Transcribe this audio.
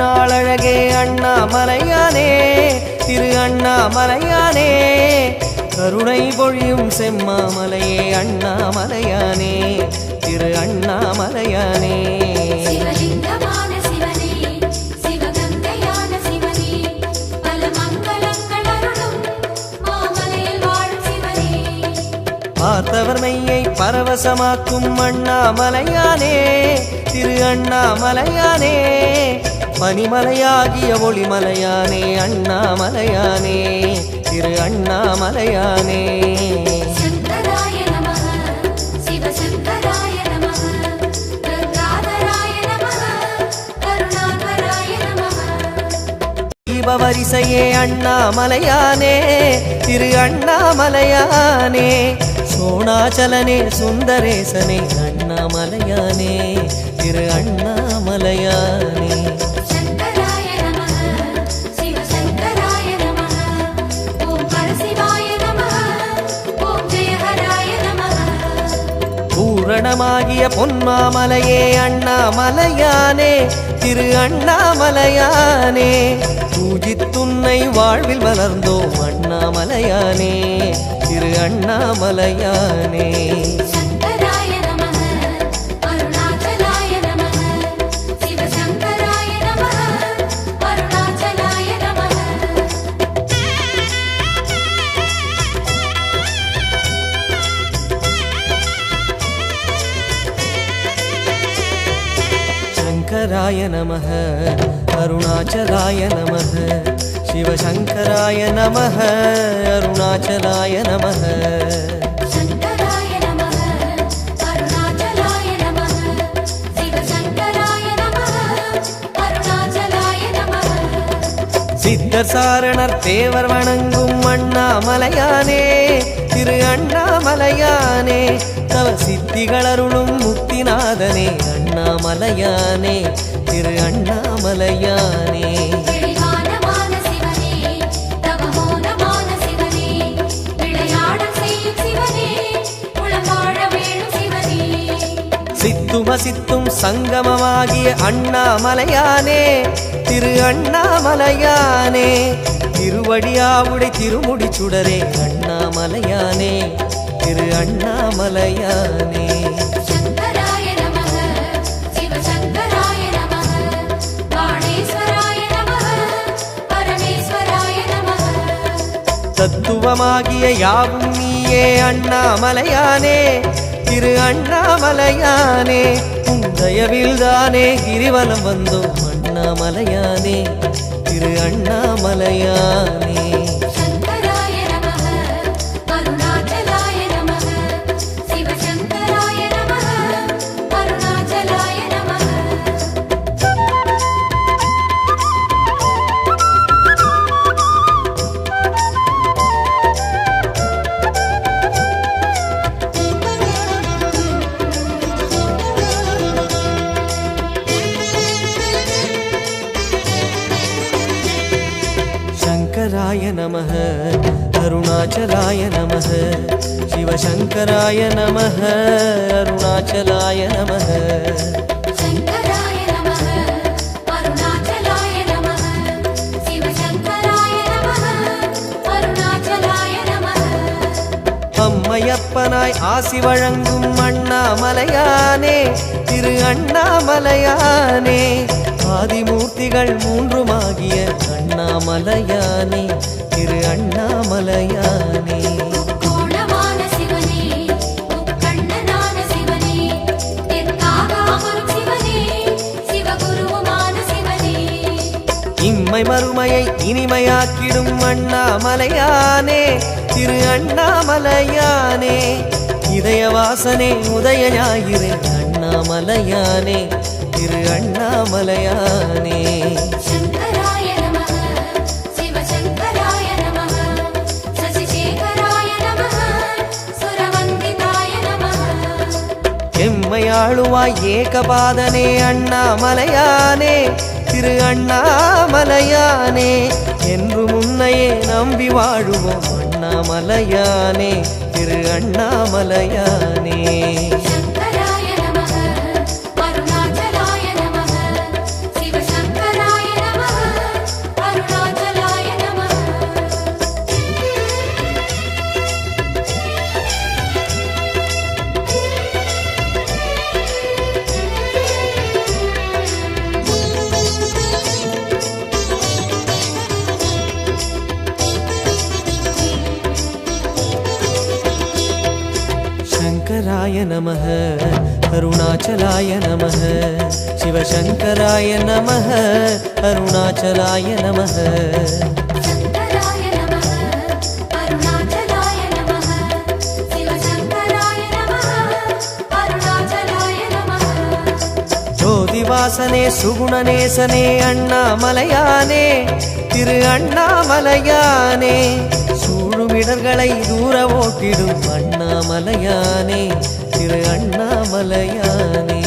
திருநாளழகே அண்ணாமலையானே திரு அண்ணாமலையானே கருணை பொழியும் செம்மாமலையே அண்ணாமலையானே திரு அண்ணாமலையானே. பார்த்தவர் மெய்யை பரவசமாக்கும் அண்ணாமலையானே திரு அண்ணாமலையானே பனிமலையாகிய ஒளிமலையானே அண்ணாமலையானே திரு அண்ணாமலையானே. தீபவரிசையே அண்ணாமலையானே திரு அண்ணாமலையானே. சோணாச்சலனே சுந்தரேசனே அண்ணாமலையானே திரு அண்ணாமலையானே பூரணமாகிய பொன்மாமலையே அண்ணாமலையானே திரு அண்ணாமலையானே. பூஜித்துன்னை வாழ்வில் வளர்ந்தோம் அண்ணாமலையானே திரு அண்ணாமலையானே. शङ्कराय नमः अरुणाचलाय नमः शिवशंकराय नमः अरुणाचलाय नमः। சித்தர் சாரணர் தேவர் வணங்கும் அண்ணாமலையானே திரு அண்ணாமலையானே தவ சித்திகள் அருளும் முக்திநாதனே அண்ணாமலையானே திரு அண்ணாமலையானே. தெளிவானமான சிவனே தவமோனமான சிவனே விளையாடல் செய்யும் சிவனே உளவாழ வேணும் சிவனே. சித்தும சித்தும் சங்கமமாகிய அண்ணாமலையானே திரு அண்ணாமலையானே. திருவடியாவுடை திருமுடி சுடரே அண்ணாமலையானே. திரு அண்ணாமலையானே. தத்துவமாகிய யாவும் நீயே அண்ணாமலையானே. திரு அண்ணாமலையானே உந்தயவில் தானே கிரிவலம் வந்தோம் அண்ணாமலையானே திரு அண்ணாமலையானே. சங்கராய நமः அருணாச்சலாய நமः சிவசங்கராய நமः அருணாச்சலாய நமः அம்மையப்பனாய் ஆசி வழங்கும் அண்ணாமலையானே திரு அண்ணாமலையானே ஆதிமூர்த்திகள் மூன்றுமாகிய அண்ணாமலையானே திரு அண்ணாமலையானே. இம்மை மறுமையை இனிமையாக்கிடும் அண்ணாமலையானே திரு அண்ணாமலையானே. இதய வாசனே உதய ஞாயிறே அண்ணாமலையானே. திரு அண்ணாமலையானே. எம்மையாளுவாய் ஏகபாதனே அண்ணாமலையானே திரு அண்ணாமலையானே என்று முன்னையே நம்பி வாழுவோம் அண்ணாமலையானே திரு அண்ணாமலையானே. சங்கராய நம அருணாச்சலாய நம சிவசங்கராய நம அருணாச்சலாய நம ஜோதிவாசனே சுகுணநேசனே அண்ணாமலையானே திரு அண்ணாமலையானே சூழுமிடர்களை தூர ஓட்டிடும் அண்ணாமலையானே திரு அண்ணாமலையானே.